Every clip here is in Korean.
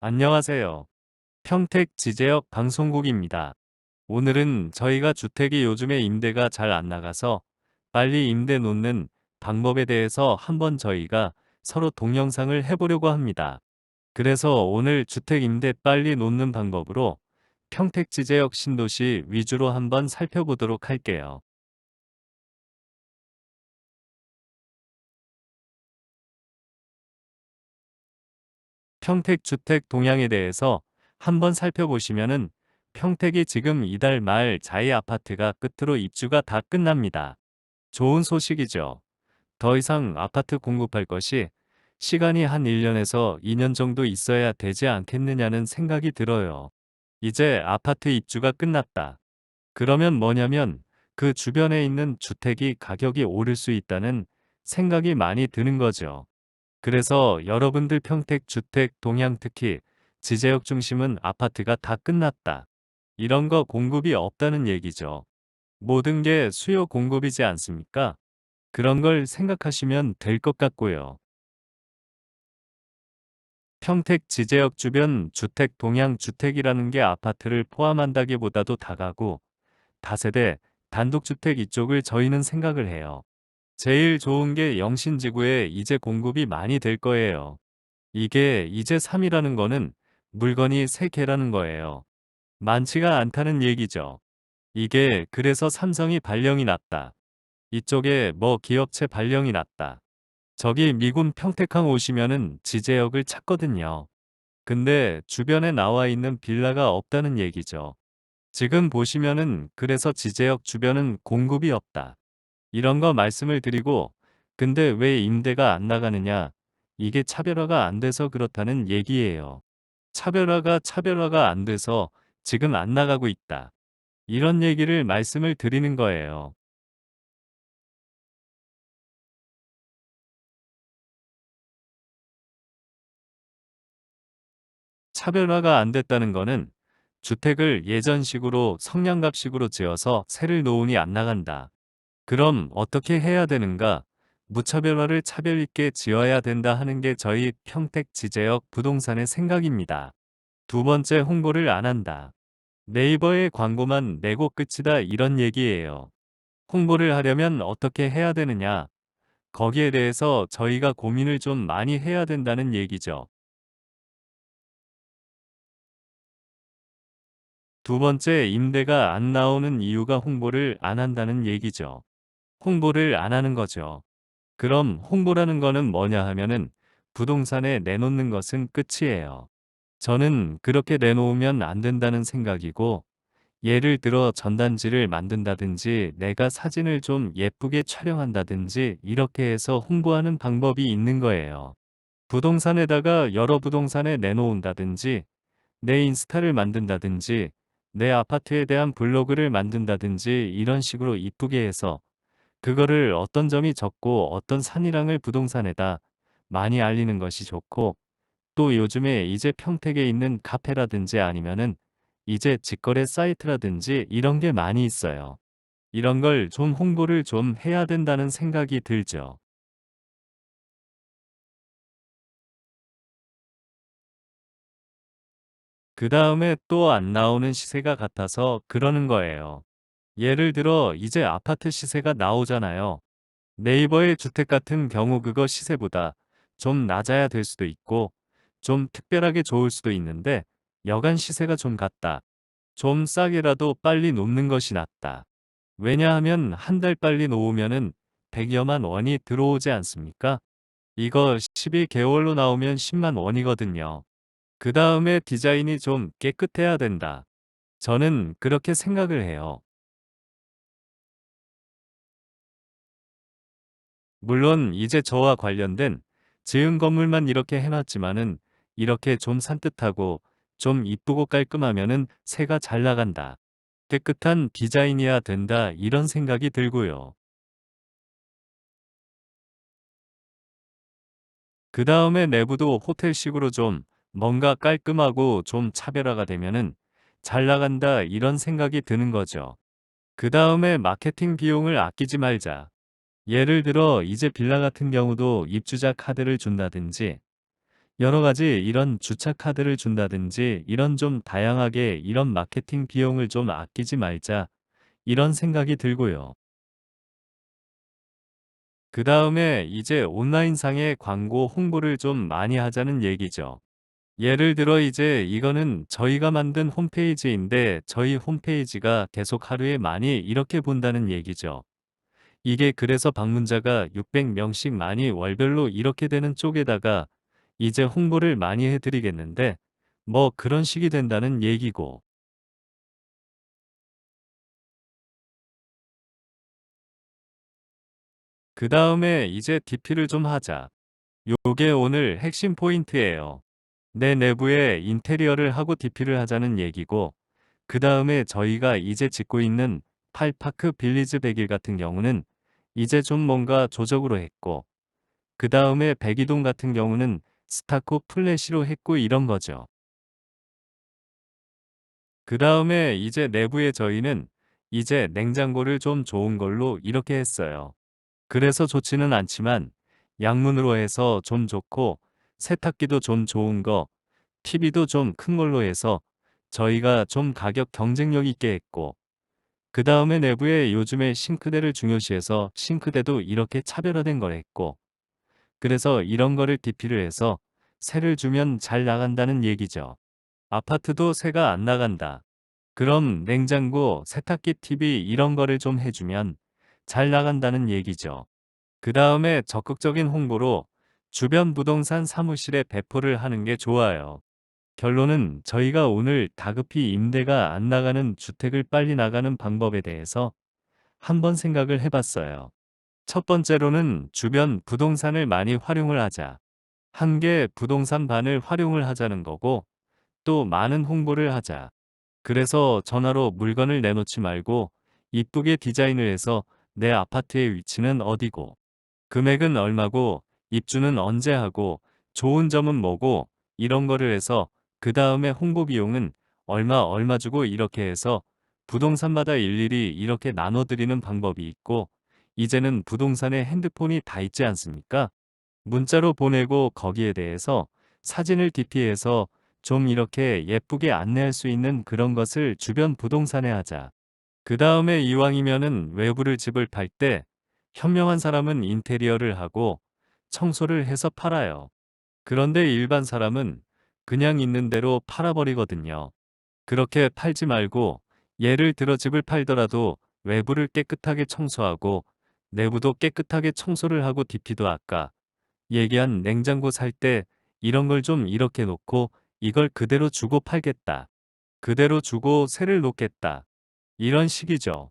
안녕하세요. 평택 지제역 방송국입니다. 오늘은 저희가 주택이 요즘에 임대가 잘 안 나가서 빨리 임대 놓는 방법에 대해서 한번 저희가 서로 동영상을 해보려고 합니다. 그래서 오늘 주택 임대 빨리 놓는 방법으로 평택 지제역 신도시 위주로 한번 살펴보도록 할게요. 평택 주택 동향에 대해서 한번 살펴보시면은 평택이 지금 이달 말 자이 아파트가 끝으로 입주가 다 끝납니다. 좋은 소식이죠. 더 이상 아파트 공급할 것이 시간이 한 1년에서 2년 정도 있어야 되지 않겠느냐는 생각이 들어요. 이제 아파트 입주가 끝났다. 그러면 뭐냐면 그 주변에 있는 주택이 가격이 오를 수 있다는 생각이 많이 드는 거죠. 그래서 여러분들 평택 주택 동향 특히 지제역 중심은 아파트가 다 끝났다. 이런 거 공급이 없다는 얘기죠. 모든 게 수요 공급이지 않습니까? 그런 걸 생각하시면 될 것 같고요. 평택 지제역 주변 주택 동향 주택이라는 게 아파트를 포함한다기보다도 다가구, 다세대, 단독주택 이쪽을 저희는 생각을 해요. 제일 좋은 게 영신지구에 이제 공급이 많이 될 거예요. 이게 이제 3이라는 거는 물건이 3개라는 거예요. 많지가 않다는 얘기죠. 이게 그래서 삼성이 발령이 났다. 이쪽에 뭐 기업체 발령이 났다. 저기 미군 평택항 오시면은 지제역을 찾거든요. 근데 주변에 나와 있는 빌라가 없다는 얘기죠. 지금 보시면은 그래서 지제역 주변은 공급이 없다. 이런 거 말씀을 드리고 근데 왜 임대가 안 나가느냐? 이게 차별화가 안 돼서 그렇다는 얘기예요. 차별화가 차별화가 안 돼서 지금 안 나가고 있다. 이런 얘기를 말씀을 드리는 거예요. 차별화가 안 됐다는 거는 주택을 예전식으로 성냥갑식으로 지어서 세를 놓으니 안 나간다. 그럼 어떻게 해야 되는가? 무차별화를 차별 있게 지어야 된다 하는 게 저희 평택 지제역 부동산의 생각입니다. 두 번째 홍보를 안 한다. 네이버에 광고만 내고 끝이다 이런 얘기예요. 홍보를 하려면 어떻게 해야 되느냐? 거기에 대해서 저희가 고민을 좀 많이 해야 된다는 얘기죠. 두 번째 임대가 안 나오는 이유가 홍보를 안 한다는 얘기죠. 홍보를 안 하는 거죠. 그럼 홍보라는 거는 뭐냐 하면은 부동산에 내놓는 것은 끝이에요. 저는 그렇게 내놓으면 안 된다는 생각이고 예를 들어 전단지를 만든다든지 내가 사진을 좀 예쁘게 촬영한다든지 이렇게 해서 홍보하는 방법이 있는 거예요. 부동산에다가 여러 부동산에 내놓은다든지 내 인스타를 만든다든지 내 아파트에 대한 블로그를 만든다든지 이런 식으로 이쁘게 해서 그거를 어떤 점이 적고 어떤 산이랑을 부동산에다 많이 알리는 것이 좋고 또 요즘에 이제 평택에 있는 카페라든지 아니면은 이제 직거래 사이트라든지 이런 게 많이 있어요. 이런 걸 좀 홍보를 좀 해야 된다는 생각이 들죠. 그 다음에 또 안 나오는 시세가 같아서 그러는 거예요. 예를 들어 이제 아파트 시세가 나오잖아요. 네이버의 주택 같은 경우 그거 시세보다 좀 낮아야 될 수도 있고 좀 특별하게 좋을 수도 있는데 여간 시세가 좀 같다. 좀 싸게라도 빨리 놓는 것이 낫다. 왜냐하면 한 달 빨리 놓으면은 100여만 원이 들어오지 않습니까? 이거 12개월로 나오면 10만 원이거든요. 그 다음에 디자인이 좀 깨끗해야 된다. 저는 그렇게 생각을 해요. 물론 이제 저와 관련된 지은 건물만 이렇게 해놨지만은 이렇게 좀 산뜻하고 좀 이쁘고 깔끔하면은 새가 잘 나간다. 깨끗한 디자인이야 된다 이런 생각이 들고요. 그 다음에 내부도 호텔식으로 좀 뭔가 깔끔하고 좀 차별화가 되면은 잘 나간다 이런 생각이 드는 거죠. 그 다음에 마케팅 비용을 아끼지 말자. 예를 들어 이제 빌라 같은 경우도 입주자 카드를 준다든지 여러 가지 이런 주차 카드를 준다든지 이런 좀 다양하게 이런 마케팅 비용을 좀 아끼지 말자. 이런 생각이 들고요. 그 다음에 이제 온라인상의 광고 홍보를 좀 많이 하자는 얘기죠. 예를 들어 이제 이거는 저희가 만든 홈페이지인데 저희 홈페이지가 계속 하루에 많이 이렇게 본다는 얘기죠. 이게 그래서 방문자가 600명씩 많이 월별로 이렇게 되는 쪽에다가 이제 홍보를 많이 해드리겠는데 뭐 그런 식이 된다는 얘기고 그 다음에 이제 DP를 좀 하자. 요게 오늘 핵심 포인트예요. 내 내부에 인테리어를 하고 DP를 하자는 얘기고 그 다음에 저희가 이제 짓고 있는 팔파크 빌리즈 100일 같은 경우는 이제 좀 뭔가 조적으로 했고 그 다음에 백이동 같은 경우는 스타코 플래시로 했고 이런 거죠. 그 다음에 이제 내부에 저희는 이제 냉장고를 좀 좋은 걸로 이렇게 했어요. 그래서 좋지는 않지만 양문으로 해서 좀 좋고 세탁기도 좀 좋은 거, TV도 좀 큰 걸로 해서 저희가 좀 가격 경쟁력 있게 했고 그 다음에 내부에 요즘에 싱크대를 중요시해서 싱크대도 이렇게 차별화된 걸 했고 그래서 이런 거를 DP를 해서 세를 주면 잘 나간다는 얘기죠. 아파트도 세가 안 나간다. 그럼 냉장고, 세탁기, TV 이런 거를 좀 해주면 잘 나간다는 얘기죠. 그 다음에 적극적인 홍보로 주변 부동산 사무실에 배포를 하는 게 좋아요. 결론은 저희가 오늘 다급히 임대가 안 나가는 주택을 빨리 나가는 방법에 대해서 한번 생각을 해봤어요. 첫 번째로는 주변 부동산을 많이 활용을 하자. 한 개 부동산 반을 활용을 하자는 거고 또 많은 홍보를 하자. 그래서 전화로 물건을 내놓지 말고 이쁘게 디자인을 해서 내 아파트의 위치는 어디고 금액은 얼마고 입주는 언제 하고 좋은 점은 뭐고 이런 거를 해서 그 다음에 홍보 비용은 얼마 얼마 주고 이렇게 해서 부동산마다 일일이 이렇게 나눠드리는 방법이 있고 이제는 부동산에 핸드폰이 다 있지 않습니까? 문자로 보내고 거기에 대해서 사진을 DP해서 좀 이렇게 예쁘게 안내할 수 있는 그런 것을 주변 부동산에 하자. 그 다음에 이왕이면은 외부를 집을 팔 때 현명한 사람은 인테리어를 하고 청소를 해서 팔아요. 그런데 일반 사람은 그냥 있는 대로 팔아버리거든요. 그렇게 팔지 말고 예를 들어 집을 팔더라도 외부를 깨끗하게 청소하고 내부도 깨끗하게 청소를 하고 DP도 아까 얘기한 냉장고 살 때 이런 걸 좀 이렇게 놓고 이걸 그대로 주고 팔겠다. 그대로 주고 세를 놓겠다. 이런 식이죠.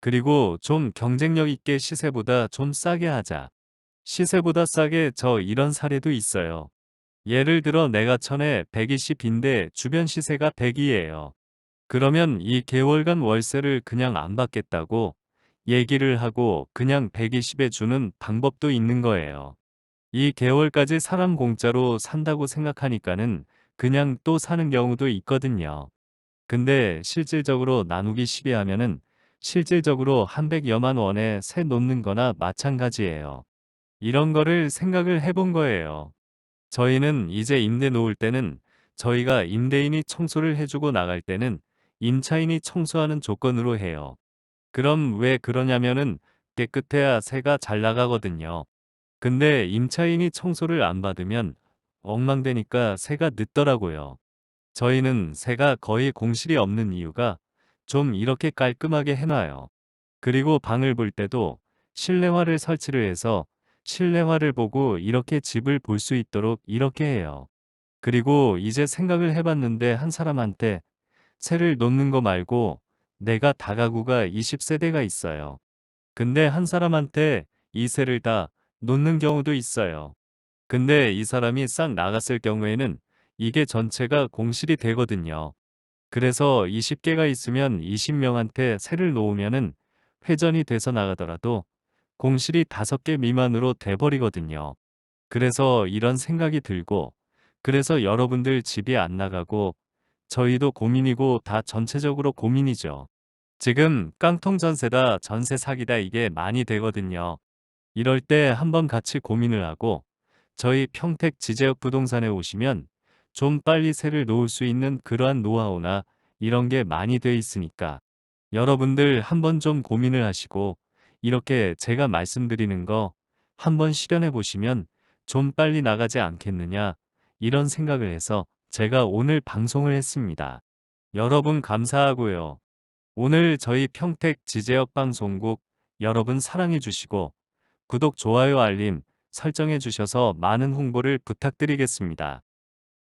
그리고 좀 경쟁력 있게 시세보다 좀 싸게 하자. 시세보다 싸게 저 이런 사례도 있어요. 예를 들어 내가 천에 120인데 주변 시세가 100이에요. 그러면 이 개월간 월세를 그냥 안 받겠다고 얘기를 하고 그냥 120에 주는 방법도 있는 거예요. 이 개월까지 사람 공짜로 산다고 생각하니까는 그냥 또 사는 경우도 있거든요. 근데 실질적으로 나누기 10이 하면은 실질적으로 한 100여만 원에 세 놓는 거나 마찬가지예요. 이런 거를 생각을 해본 거예요. 저희는 이제 임대 놓을 때는 저희가 임대인이 청소를 해주고 나갈 때는 임차인이 청소하는 조건으로 해요. 그럼 왜 그러냐면은 깨끗해야 새가 잘 나가거든요. 근데 임차인이 청소를 안 받으면 엉망되니까 새가 늦더라고요. 저희는 새가 거의 공실이 없는 이유가 좀 이렇게 깔끔하게 해놔요. 그리고 방을 볼 때도 실내화를 설치를 해서 실내화를 보고 이렇게 집을 볼 수 있도록 이렇게 해요. 그리고 이제 생각을 해봤는데 한 사람한테 새를 놓는 거 말고 내가 다가구가 20세대가 있어요. 근데 한 사람한테 이 새를 다 놓는 경우도 있어요. 근데 이 사람이 싹 나갔을 경우에는 이게 전체가 공실이 되거든요. 그래서 20개가 있으면 20명한테 새를 놓으면은 회전이 돼서 나가더라도 공실이 5개 미만으로 돼버리거든요. 그래서 이런 생각이 들고 그래서 여러분들 집이 안 나가고 저희도 고민이고 다 전체적으로 고민이죠. 지금 깡통 전세다 전세 사기다 이게 많이 되거든요. 이럴 때 한번 같이 고민을 하고 저희 평택 지제역 부동산에 오시면 좀 빨리 세를 놓을 수 있는 그러한 노하우나 이런 게 많이 돼 있으니까 여러분들 한번 좀 고민을 하시고 이렇게 제가 말씀드리는 거 한번 실현해 보시면 좀 빨리 나가지 않겠느냐 이런 생각을 해서 제가 오늘 방송을 했습니다. 여러분 감사하고요. 오늘 저희 평택 지제역 방송국 여러분 사랑해 주시고 구독, 좋아요, 알림 설정해 주셔서 많은 홍보를 부탁드리겠습니다.